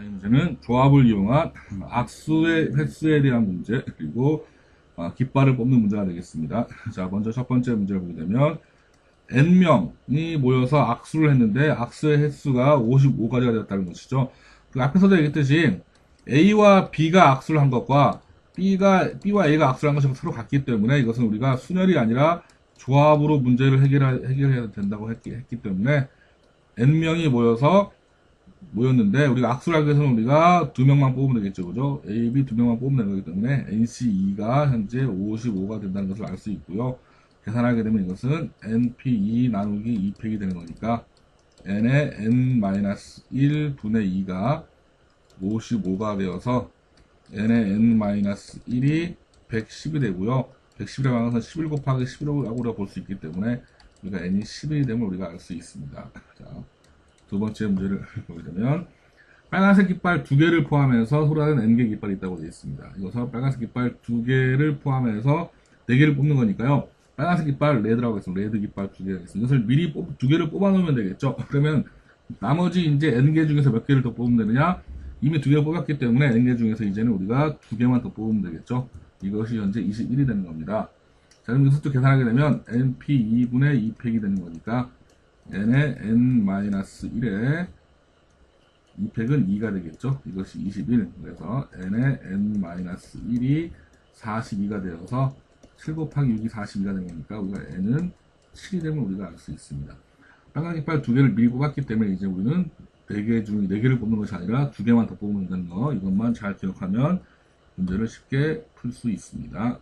자, 이 문제는 조합을 이용한 악수의 횟수에 대한 문제 그리고 아, 깃발을 뽑는 문제가 되겠습니다. 자 먼저 첫 번째 문제를 보게 되면 n명이 모여서 악수를 했는데 악수의 횟수가 55가지가 되었다는 것이죠. 그 앞에서도 얘기했듯이 A와 B가 악수를 한 것과 B가 B와 A가 악수를 한 것이 서로 같기 때문에 이것은 우리가 순열이 아니라 조합으로 문제를 해결하, 해결해야 된다고 했기, 했기 때문에 n명이 모여서 모였는데 우리가 악수를 하기 위해서는 우리가 두 명만 뽑으면 되겠죠 그죠? A, B 두 명만 뽑으면 되는 거기 때문에 NC2가 현재 55가 된다는 것을 알 수 있고요. 계산하게 되면 이것은 NP2 나누기 2팩이 되는 거니까 N의 N-1 분의 2가 55가 되어서 N의 N-1이 110이 되고요. 110이라고 하는 것은 11 곱하기 11이라고 볼 수 있기 때문에 우리가 N이 11이 되면 우리가 알 수 있습니다. 자, 두 번째 문제를 보게 되면 빨간색 깃발 두 개를 포함해서 소라는 n개 깃발이 있다고 되어 있습니다. 이것은 빨간색 깃발 두 개를 포함해서 네 개를 뽑는 거니까요. 빨간색 깃발 레드라고 했습니다. 레드 깃발 두 개가 있습니다. 이것을 미리 뽑, 두 개를 뽑아 놓으면 되겠죠. 그러면 나머지 이제 n개 중에서 몇 개를 더 뽑으면 되느냐? 이미 두 개를 뽑았기 때문에 n개 중에서 이제는 우리가 두 개만 더 뽑으면 되겠죠. 이것이 현재 21이 되는 겁니다. 자, 그럼 이것을 또 계산하게 되면 np2분의 2팩이 되는 거니까 n의 n-1에 2팩은 2가 되겠죠. 이것이 21. 그래서 n의 n-1이 42가 되어서 7 곱하기 6이 42가 되는 거니까 우리가 n은 7이 되면 우리가 알 수 있습니다. 빨간 깃발 두 개를 미리 뽑았기 때문에 이제 우리는 4개 중 4개를 뽑는 것이 아니라 두 개만 더 뽑으면 되는 거 이것만 잘 기억하면 문제를 쉽게 풀 수 있습니다.